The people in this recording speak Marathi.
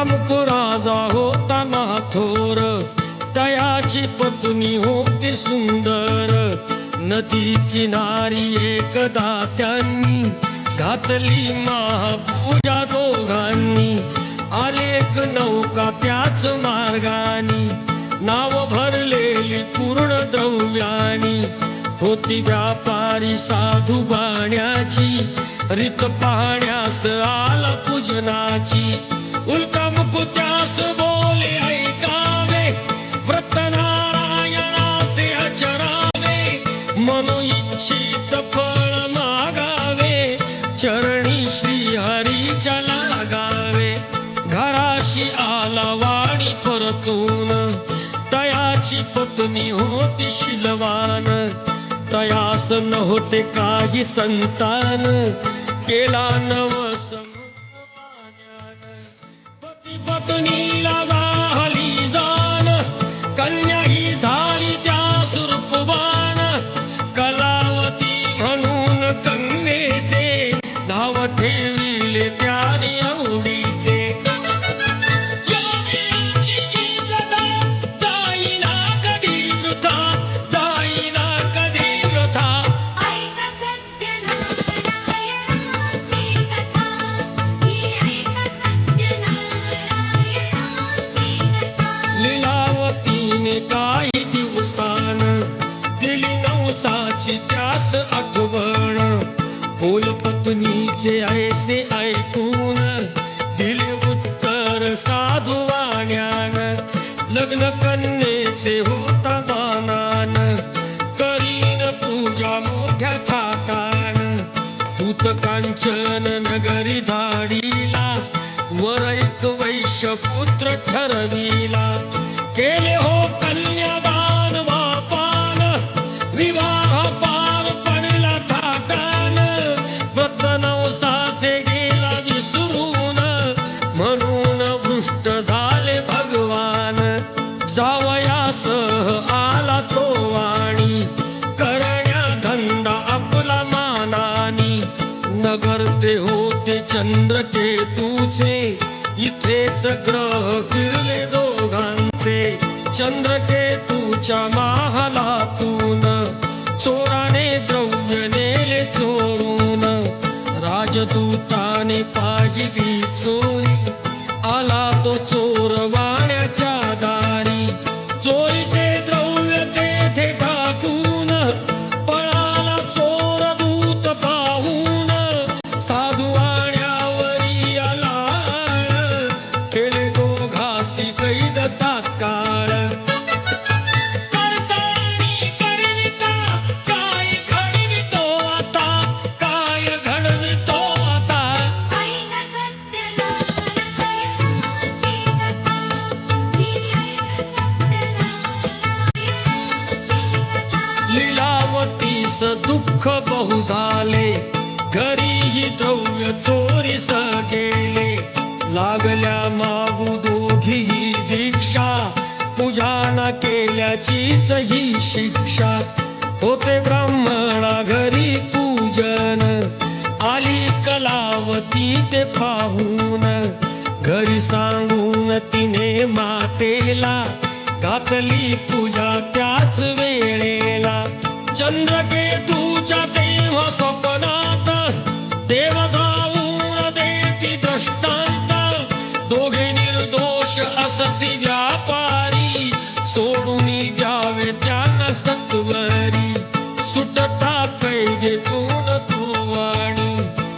उल्कामुख राजा होता नाथोर तयाची पत्नी होती सुंदर. नदी किनारी एकदा त्यांनी घातली महापूजा दोघांनी. आलेख नौका त्याच मार्गानी. नाव भरलेली पूर्ण द्रव्यानी. होती व्यापारी साधू बाण्याची. रित पाहण्यास आला पूजनाची. इच्छित फळ मागावे। घराशी परतून। तयाची पत्नी होती शिलवान। तयास नव्हते काही संतान। केला नवस What do Botonini. होय पत्नीचे ऐसे ऐकून दिले उत्तर साधू वाण्यान लग्न कन्येचे होता मानान करीन पूजा मोठ्या थाटान. भूत कांचन नगरी धाडीला वर एक वैश्य पुत्र ठरविला. केले होता चंद्रकेतूचे इथेच ग्रह फिरले दोघांचे. चंद्रकेतूच्या महालातून चोराने द्रव्य नेले चोरून. राजदूताने पाहिली चोरी आला दुःख बहु झाले. घरीही द्रव्य चोरीस गेले लागल्या मागू दोघीही भिक्षा. पूजा न केल्याचीच ही शिक्षा. होते ब्राह्मणा घरी पूजन. आली कलावती ते पाहून. घरी सांगून तिने मातेला घातली पूजा त्याच वेळेला. चंद्रकेतूच्या तेव्हा स्वप्नात